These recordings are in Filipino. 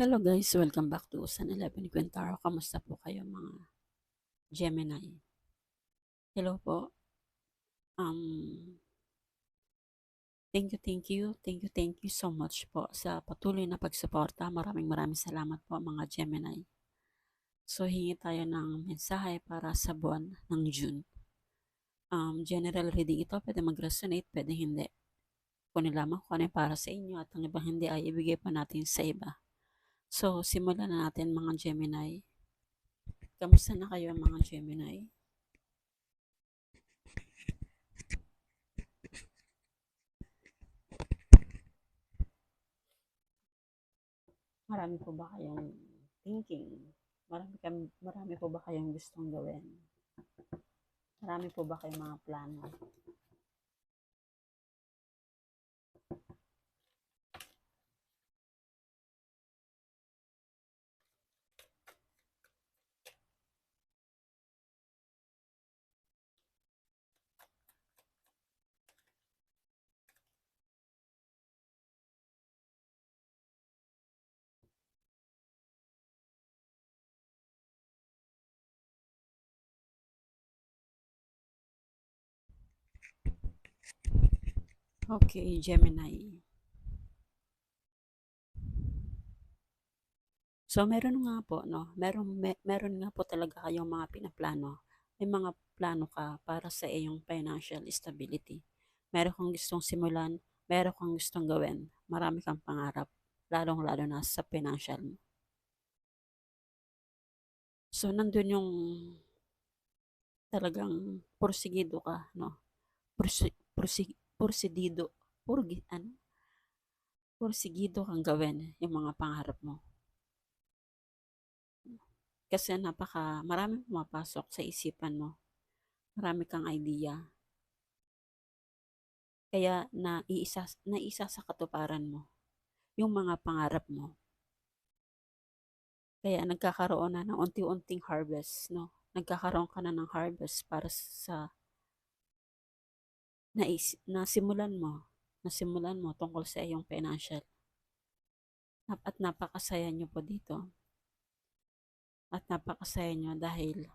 Hello guys, welcome back to San 11 Quintaro. Kamusta po kayo mga Gemini? Hello po. Um, thank you, thank you, thank you, thank you so much po sa patuloy na pagsuporta. Maraming maraming salamat po mga Gemini. So hingi tayo ng mensahe para sa buwan ng June. Um, general reading ito, pwede mag-resonate, pwede hindi. Kunin lamang kung ano para sa inyo at ang ibang hindi ay ibigay pa natin sa iba. So, simulan na natin mga Gemini. Kamusta na kayo mga Gemini? Marami po ba kayong thinking? Marami, kam- marami po ba kayong gustong gawin? Marami po ba kayong mga plano? Okay, Gemini. So, meron nga po, no? Meron, me, meron nga po talaga kayong mga pinaplano. May mga plano ka para sa iyong financial stability. Meron kang gustong simulan, meron kang gustong gawin. Marami kang pangarap, lalong-lalo na sa financial mo. So, nandun yung talagang porsigido ka, no? Porsi, porsi, porsigido, porgi, ano? Porsigido kang gawin yung mga pangarap mo. Kasi napaka, marami pumapasok sa isipan mo. Marami kang idea. Kaya naiisa, naisa sa katuparan mo yung mga pangarap mo. Kaya nagkakaroon na ng unti-unting harvest, no? Nagkakaroon ka na ng harvest para sa nais, nasimulan mo, nasimulan mo tungkol sa iyong financial. At napakasaya nyo po dito. At napakasaya nyo dahil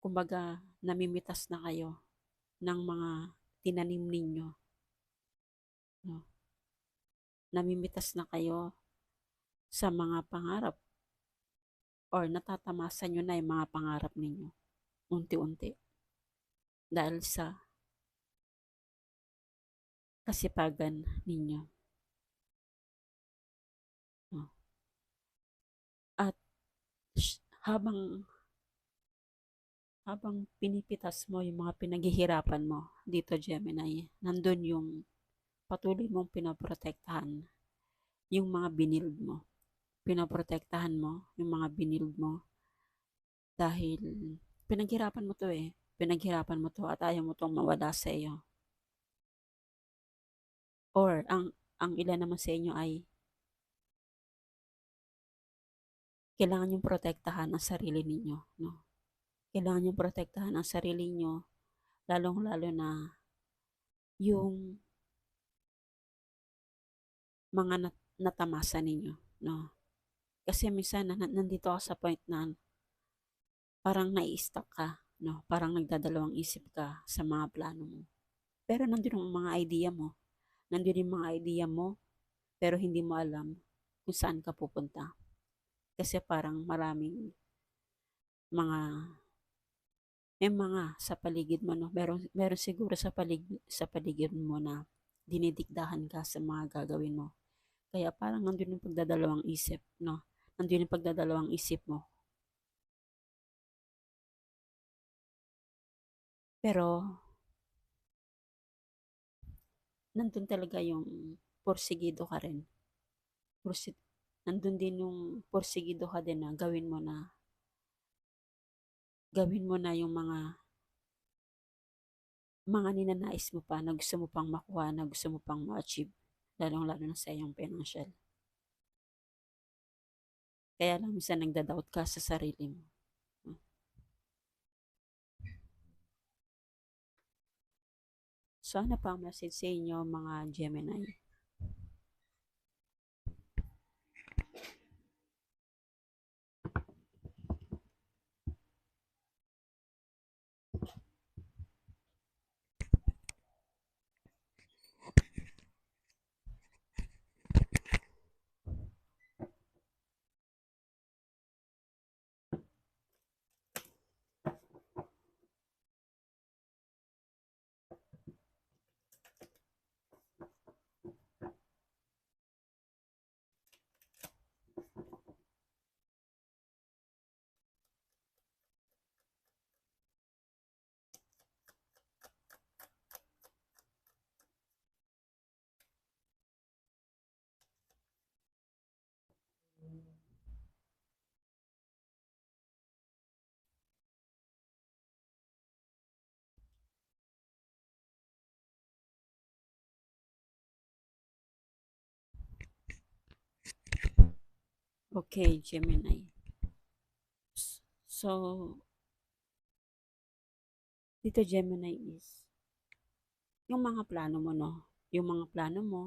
kumbaga namimitas na kayo ng mga tinanim ninyo. No? Namimitas na kayo sa mga pangarap or natatamasa nyo na yung mga pangarap ninyo unti-unti dahil sa kasipagan ninyo. No? At habang habang pinipitas mo yung mga pinaghihirapan mo dito Gemini, nandun yung patuloy mong pinaprotektahan yung mga binild mo. Pinaprotektahan mo yung mga binild mo dahil pinaghirapan mo to eh. Pinaghirapan mo to at ayaw mo tong mawala sa iyo. Or ang ang ilan naman sa inyo ay kailangan yung protektahan ang sarili ninyo, no? Kailangan yung protektahan ang sarili niyo lalong-lalo na yung mga nat- natamasa ninyo, no? Kasi minsan na, nandito ka sa point na parang nai-stuck ka, no? Parang nagdadalawang isip ka sa mga plano mo. Pero nandun yung mga idea mo. Nandun yung mga idea mo, pero hindi mo alam kung saan ka pupunta. Kasi parang maraming mga may mga sa paligid mo, no? Meron, meron siguro sa paligid, sa paligid mo na dinidikdahan ka sa mga gagawin mo. Kaya parang nandun yung pagdadalawang isip, no? Nandun yung pagdadalawang isip mo. Pero, nandun talaga yung porsigido ka rin. Porsi, nandun din yung porsigido ka din na gawin mo na gawin mo na yung mga mga ninanais mo pa na gusto mo pang makuha, na gusto mo pang ma-achieve, lalong-lalo na sa iyong financial. Kaya lang minsan nagda-doubt ka sa sarili mo. So, ano pa ang message sa inyo mga Gemini? Okay, Gemini. So, dito Gemini is, yung mga plano mo, no? Yung mga plano mo,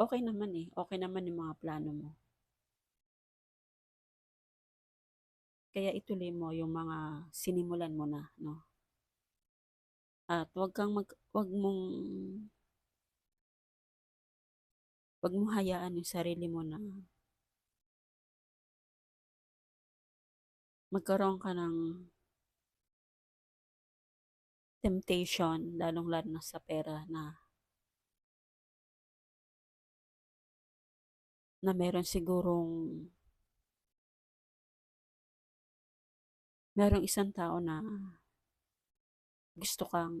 okay naman eh. Okay naman yung mga plano mo. Kaya ituloy mo yung mga sinimulan mo na, no? At wag kang mag, wag mong, wag mong hayaan yung sarili mo na magkaroon ka ng temptation, lalong-lalo na sa pera na na meron sigurong merong isang tao na gusto kang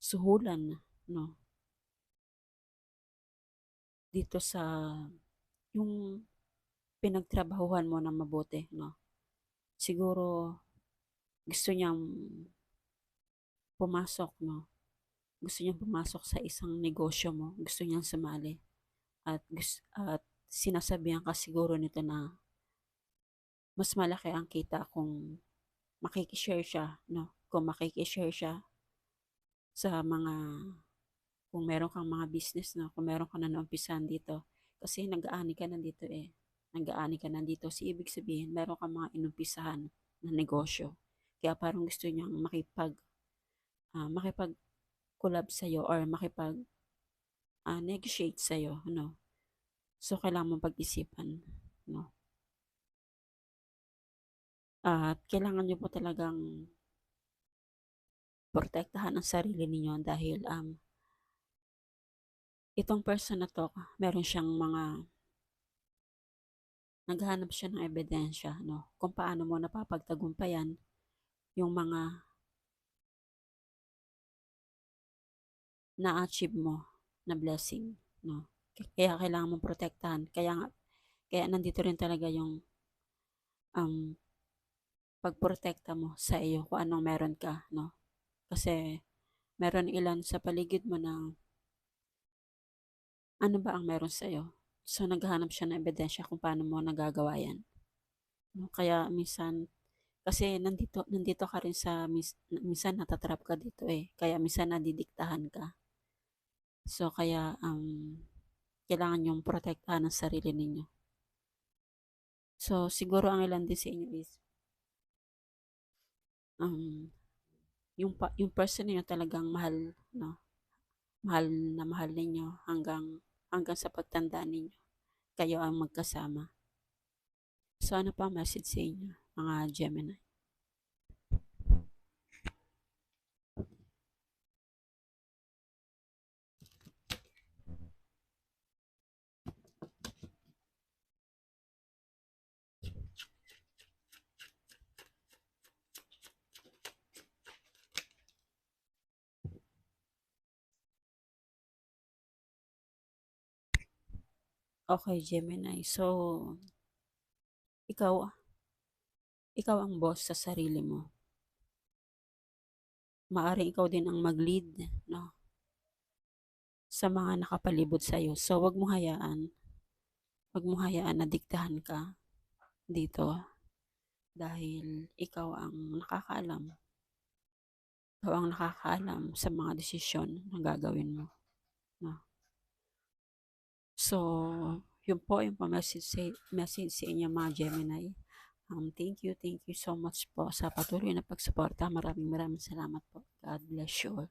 suhulan, no? Dito sa yung pinagtrabahuhan mo na mabuti, no? Siguro gusto niyang pumasok, no? Gusto niyang pumasok sa isang negosyo mo, gusto niyang sumali. At at sinasabihan ka siguro nito na mas malaki ang kita kung makiki-share siya, no? Kung makiki-share siya sa mga kung meron kang mga business na, kung meron ka na naumpisahan dito. Kasi nag-aani ka na dito eh. Nag-aani ka na dito. Si ibig sabihin, meron kang mga inumpisahan na negosyo. Kaya parang gusto niyang makipag ah, makipag collab sa'yo or makipag ah, negotiate sa'yo, no? So, kailangan mong pag-isipan, no? At kailangan niyo po talagang protektahan ang sarili ninyo dahil um, itong person na to, meron siyang mga naghahanap siya ng ebidensya, no? Kung paano mo napapagtagumpayan yung mga na-achieve mo na blessing, no? Kaya kailangan mong protektahan. Kaya nga, kaya nandito rin talaga yung um, pagprotekta mo sa iyo kung anong meron ka, no? Kasi meron ilan sa paligid mo na ano ba ang meron sa iyo? So naghahanap siya ng ebidensya kung paano mo nagagawa yan. No? Kaya minsan kasi nandito nandito ka rin sa minsan natatrap ka dito eh. Kaya minsan nadidiktahan ka. So kaya um kailangan yung protektahan ang sarili ninyo. So siguro ang ilan din sa inyo is um, yung, pa, yung person niyo talagang mahal, no? Mahal na mahal ninyo hanggang, hanggang sa pagtanda ninyo. Kayo ang magkasama. So, ano pa message sa inyo, mga Gemini? Okay, Gemini. So, ikaw, ikaw ang boss sa sarili mo. Maaring ikaw din ang mag-lead, no? Sa mga nakapalibot sa iyo. So, wag mo hayaan. Wag mo hayaan na diktahan ka dito. Dahil ikaw ang nakakaalam. Ikaw ang nakakaalam sa mga desisyon na gagawin mo. No? So, yun po yung pa-message sa, message sa inyo mga Gemini. Um, thank you, thank you so much po sa patuloy na pagsuporta. Maraming maraming salamat po. God bless you.